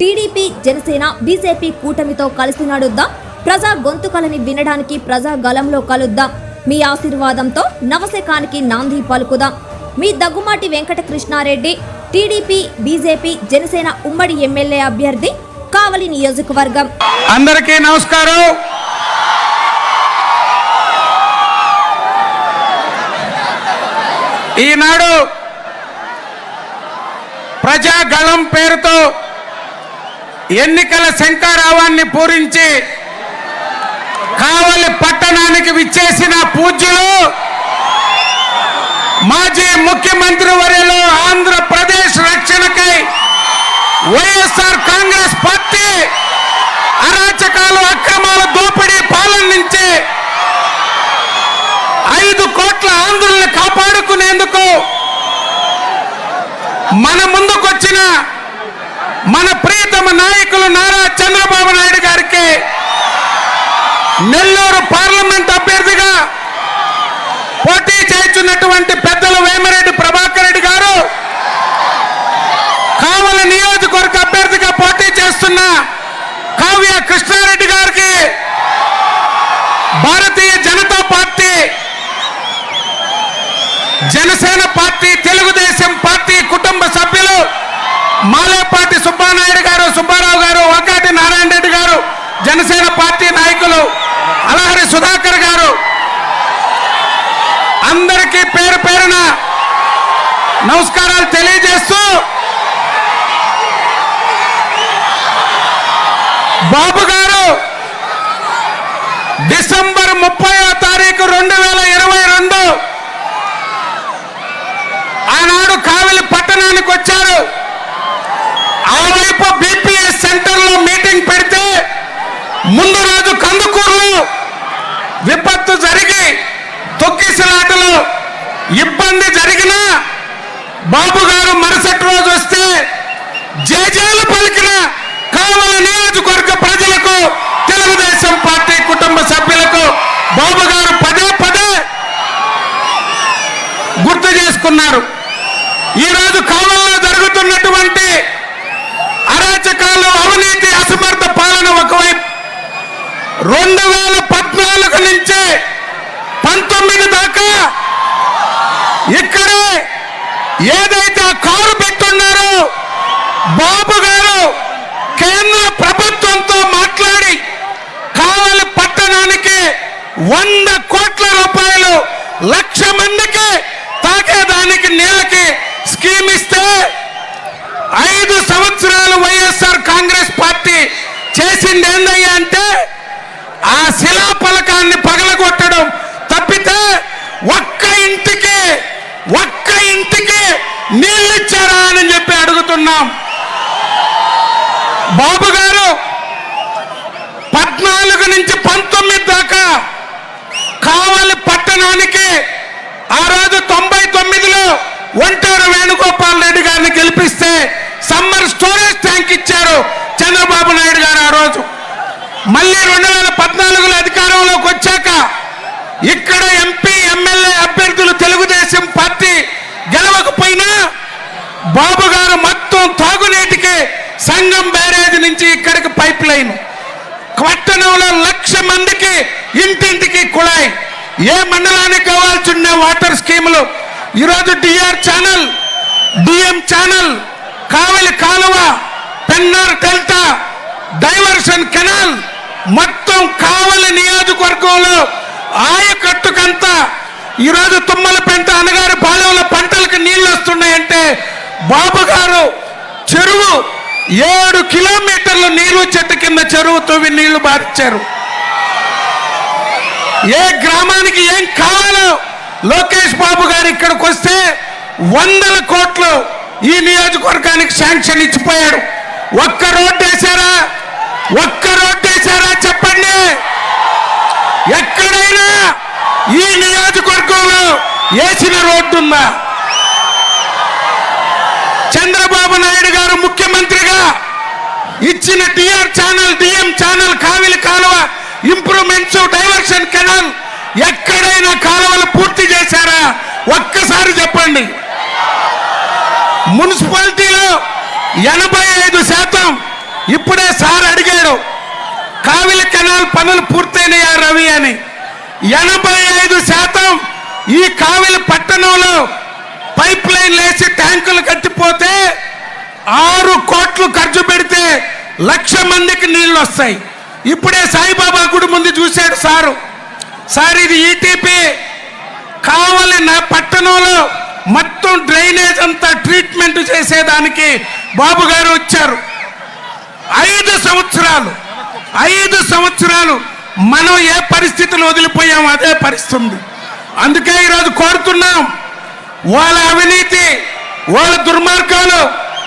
TDP Janasena BJP కూటమితో కలిసి నడుద్దాం. ప్రజా గొంతుకలని వినడానికి ప్రజా గలంలో కలుద్దాం. మీ ఆశీర్వాదంతో నవశకానికి నాంది పలుకుదాం. మీ దగ్గుమాటి వెంకటకృష్ణారెడ్డి టీడీపీ బీజేపీ జనసేన ఉమ్మడి ఎమ్మెల్యే అభ్యర్థి కావలి నియోజకవర్గం. అందరికీ నమస్కారం. ఈనాడు ప్రజాగళం పేరుతో ఎన్నికల శంకారావాన్ని పూరించి కావలి పట్టణానికి విచ్చేసిన పూజ్యులు మాజీ ముఖ్యమంత్రి వర్యలో ఆంధ్రప్రదేశ్ రక్షణకై వైఎస్ఆర్ కాంగ్రెస్ పార్టీ అరాచకాలు అక్రమాల దోపిడీ పాలన నుంచి ఐదు కోట్ల ఆంధ్రుల్ని కాపాడుకునేందుకు మన ముందుకొచ్చిన మన ప్రియతమ నాయకులు నారా చంద్రబాబు నాయుడు గారికి నెల్లూరు పార్లమెంట్ అభ్యర్థిగా పోటీ చేస్తున్నటువంటి పెద్దలు వేమరెడ్డి ప్రభాకర్ రెడ్డి గారు కావల నియోజకవర్గ అభ్యర్థిగా పోటీ చేస్తున్న కావ్య కృష్ణారెడ్డి గారికి Bharatiya Janata party Janasena party Telugu Desam party కుటుంబ సభ్యులు మాలేపాటి సుబ్బానాయుడు గారు సుబ్బారావు గారు వంకాటి నారాయణ రెడ్డి గారు జనసేన పార్టీ నాయకులు అలహరి సుధాకర్ గారు. అందరికీ పేరు పేరున నమస్కారాలు తెలియజేస్తూ బాబు గారు డిసెంబర్ ముప్పై తారీఖు రెండు వేల ఇరవై రెండు. ఆనాడు కావలి పట్టణానికి వచ్చారు ఆ వైపు బీపీఎస్ సెంటర్లో మీటింగ్ పెడితే ముందు రోజు కందుకూరులో విపత్తు జరిగి తొక్కిసలాటలో ఇబ్బంది జరిగినా బాబు గారు మరుసటి రోజు వస్తే జేజేలు పలికిన కావల నియోజకవర్గ ప్రజలకు తెలుగుదేశం పార్టీ కుటుంబ సభ్యులకు బాబు గారు పదే పదే గుర్తు చేసుకున్నారు. ఈరోజు కావల్లో జరుగుతున్నటువంటి అరాచకాలు అవినీతి అసమర్థ పాలన ఒకవైపు రెండు వేల పద్నాలుగు నుంచి పంతొమ్మిది దాకా ఇక్కడే ఏదైతే ఆ కారు పెట్టున్నారో బాబు గారు కేంద్ర ప్రభుత్వంతో మాట్లాడి కావలి పట్టణానికి వంద కోట్ల రూపాయలు లక్ష మందికి తాకేదానికి నీళ్ళకి స్కీమ్ ఇస్తే ఐదు సంవత్సరాలు వైఎస్ఆర్ కాంగ్రెస్ పార్టీ చేసింది ఏందయ్యా అంటే ఆ శిలా పలకాన్ని పగలగొట్టడం తప్పితే ఒక్క ఇంటికి ఒక్క ఇంటికి నీళ్ళు ఇచ్చారా అని చెప్పి అడుగుతున్నాం. బాబు గారు పద్నాలుగు నుంచి పంతొమ్మిది దాకా కావలి పట్టణానికి ఆ రోజు తొంభై తొమ్మిదిలో ఒంటారు వేణుగోపాల్ రెడ్డి గారిని గెలిపిస్తే సమ్మర్ స్టోరేజ్ ట్యాంక్ ఇచ్చారు చంద్రబాబు నాయుడు గారు ఆ రోజు మళ్ళీ రెండు వేల పద్నాలుగులో అధికారంలోకి వచ్చాక ఇక్కడ ఎంపీ ఎమ్మెల్యే అభ్యర్థులు తెలుగుదేశం పార్టీ గెలవకపోయినా బాబు గారు మొత్తం తాగునీటికి సంఘం బ్యారేజ్ నుంచి ఇక్కడికి పైప్ లైన్. పట్టణంలో లక్ష మందికి ఇంటింటికి కుళాయి. ఏ మండలానికి కావాల్సిన వాటర్ స్కీములు? ఈరోజు DR channel DM channel Kavali కాలువ పెన్నర్ డెల్టా డైవర్షన్ కెనాల్ మొత్తం కావలి నియోజకవర్గంలో ఆయకట్టుకంతా ఈరోజు తుమ్మలపెంట అనగారి పాలెంలో పంటలకు నీళ్ళు వస్తున్నాయంటే బాబు గారు చెరువు ఏడు కిలోమీటర్లు నీళ్ళు చెట్టు కింద చెరువు తవ్వి నీళ్ళు బాధించారు ఏ గ్రామానికి ఏం కావాలో లోకేష్ బాబు గారు ఇక్కడికి వస్తే వందల కోట్లు ఈ నియోజకవర్గానికి శాంక్షన్ ఇచ్చిపోయాడు. ఒక్క రోడ్డు వేశారా ఒక్క రోడ్డు ఎక్కడైనా ఈ నియోజకవర్గంలో వేసిన రోడ్డు ఉందా చంద్రబాబు నాయుడు గారు ముఖ్యమంత్రిగా ఇచ్చిన టిఆర్ ఛానల్ డిఎం ఛానల్ కావిలి కాలువ ఇంప్రూవ్మెంట్స్ డైవర్షన్ కెనాల్ ఎక్కడైనా కాలువలు పూర్తి చేశారా? ఒక్కసారి చెప్పండి. మున్సిపాలిటీలో ఎనభై ఐదు శాతం ఇప్పుడే సార్ అడిగాడు. కావిలి కెనాల్ పనులు పూర్తయినాయా రవి అని? ఎనభై ఐదు శాతం ఈ కావిలి పట్టణంలో పైప్ లైన్ లేచి ట్యాంకులు కట్టిపోతే ఆరు కోట్లు ఖర్చు పెడితే లక్ష మందికి నీళ్ళు వస్తాయి. ఇప్పుడే సాయిబాబా గుడి ముందు చూశాడు సారు. సార్ ఇది ఈటీపీ కావాలి నా పట్టణంలో మొత్తం డ్రైనేజ్ అంతా ట్రీట్మెంట్ చేసేదానికి బాబు గారు వచ్చారు. ఐదు సంవత్సరాలు ఐదు సంవత్సరాలు మనం ఏ పరిస్థితులు వదిలిపోయాం అదే పరిస్థితి ఉంది అందుకే ఈరోజు కోరుతున్నాం వాళ్ళ అవినీతి వాళ్ళ దుర్మార్గాలు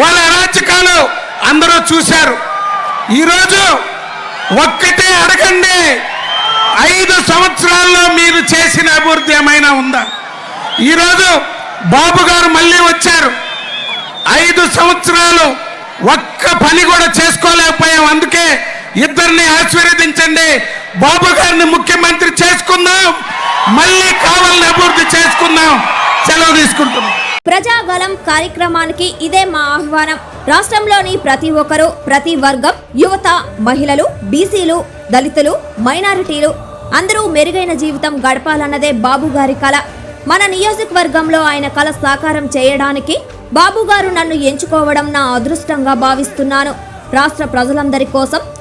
వాళ్ళ అరాచకాలు అందరూ చూశారు. ఈరోజు ఒక్కటే అడగండి ఐదు సంవత్సరాల్లో మీరు చేసిన అభివృద్ధి ఏమైనా ఉందా? ఈరోజు బాబు గారు మళ్ళీ వచ్చారు. ఐదు సంవత్సరాలు ఒక్క పని కూడా చేసుకోలేకపోయాం. అందుకే ఇద్దరిని ఆశీర్వదించండి. బాబు గారిని ముఖ్యమంత్రి చేసుకుందాం. మళ్ళీ కావాలని అభివృద్ధి చేసుకుందాం. సెలవు తీసుకుంటున్నాం. ప్రజాగలం కార్యక్రమానికి ఇదే మా ఆహ్వానం. రాష్ట్రంలోని ప్రతి ఒక్కరూ ప్రతి వర్గం యువత మహిళలు బీసీలు దళితులు మైనారిటీలు అందరూ మెరుగైన జీవితం గడపాలన్నదే బాబు గారి కళ మన నియోజకవర్గంలో ఆయన కళ సాకారం చేయడానికి బాబు గారు నన్ను ఎంచుకోవడం నా అదృష్టంగా భావిస్తున్నాను. రాష్ట్ర ప్రజలందరి కోసం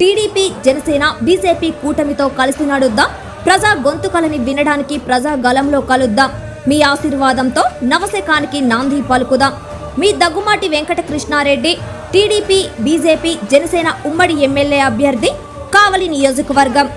టీడీపీ జనసేన బీజేపీ కూటమితో కలిసి నడుద్దాం. ప్రజా గొంతుకలని వినడానికి ప్రజా గలంలో కలుద్దాం. మీ ఆశీర్వాదంతో నవశకానికి నాంది పలుకుదాం. మీ దగ్గుమాటి వెంకటకృష్ణారెడ్డి టీడీపీ బీజేపీ జనసేన ఉమ్మడి ఎమ్మెల్యే అభ్యర్థి కావలి నియోజకవర్గం.